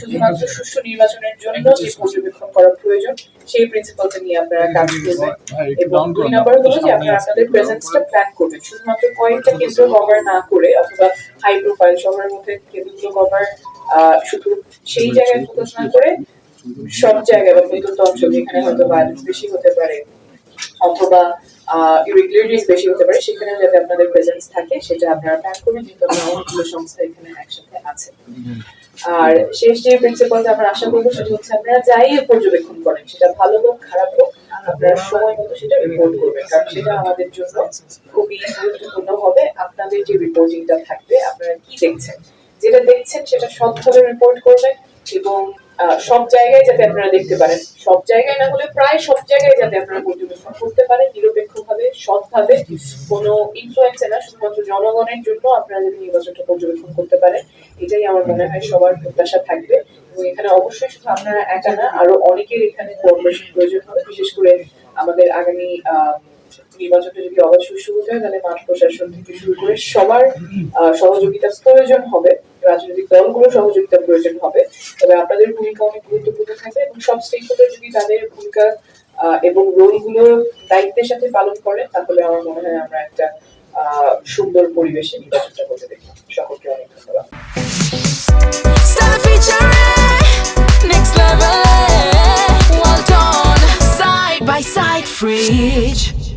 শুধুমাত্র সুষ্ঠু নির্বাচনের জন্য যে পর্যবেক্ষণ করা প্রয়োজন সেই প্রিন্সিপালটা নিয়ে আপনারা কাজ করবেন এবং দুই নম্বর হলো যে আপনারা আপনাদের প্রেজেন্সটা প্ল্যান করবেন। শুধুমাত্র কয়েকটা কেন্দ্র কভার না করে অথবা হাই প্রোফাইল শহরের মধ্যে কেন্দ্রগুলো কভার শুধু সেই জায়গায় ফোকাস না করে সব জায়গায় বা প্রত্যন্ত অঞ্চল যেখানে হয়তো ভায়োলেন্স বেশি হতে পারে। অথবা ইরেগুলারিটিস বেশি হতে পারে, সেখানে যাতে আপনাদের প্রেজেন্স থাকে, সেটা আপনারা প্ল্যান করবেন যেহেতু আপনার অনেকগুলো সংস্থা এখানে একসাথে আছে। আর শেষ যে প্রিন্সিপালটা আমরা আশা করব, সেটা হচ্ছে আপনারা যাই পর্যবেক্ষণ করেন, সেটা ভালো হোক, খারাপ হোক, আপনারা সময় মতো সেটা রিপোর্ট করবেন, কারণ সেটা আমাদের জন্য খুবই গুরুত্বপূর্ণ হবে। আপনাদের যে রিপোর্টিংটা থাকবে, আপনারা কি দেখছেন? যেটা দেখছেন, সেটা সৎভাবে রিপোর্ট করবেন এবং সব জায়গায় যাতে আপনারা দেখতে পারেন। সব জায়গায় না হলে প্রায় সব জায়গায় যাতে আপনারা পর্যবেক্ষণ করতে পারেন, নিরপেক্ষভাবে, সৎভাবে। কোনো ইনফ্লুয়েন্সে না, শুধুমাত্র জনগণের জন্য আপনারা যদি নির্বাচনটা পর্যবেক্ষণ করতে পারেন। এটাই আমার মনে হয় সবার প্রত্যাশা থাকবে। এবং এখানে অবশ্যই শুধু আপনারা একা না, আরও অনেকের এখানে কোঅপারেশন প্রয়োজন হবে। বিশেষ করে আমাদের আগামী নির্বাচনটা যদি সুষ্ঠু হতে হয়, তাহলে মাঠ প্রশাসন থেকে শুরু করে সবার সহযোগিতা প্রয়োজন হবে। রাজনৈতিক দলগুলো সহযোগিতার প্রয়োজন হবে। তবে আপনাদের ভূমিকা অনেক গুরুত্বপূর্ণ থাকবে এবং সব স্টেকহোল্ডার যদি তাদের ভূমিকা এবং রোলগুলো দায়িত্বের সাথে পালন করে তাহলে আমার মনে হয় আমরা একটা সুন্দর পরিবেশে নির্বাচনটা করতে দেখি সকলকে অনেক ধন্যবাদ। Fridge.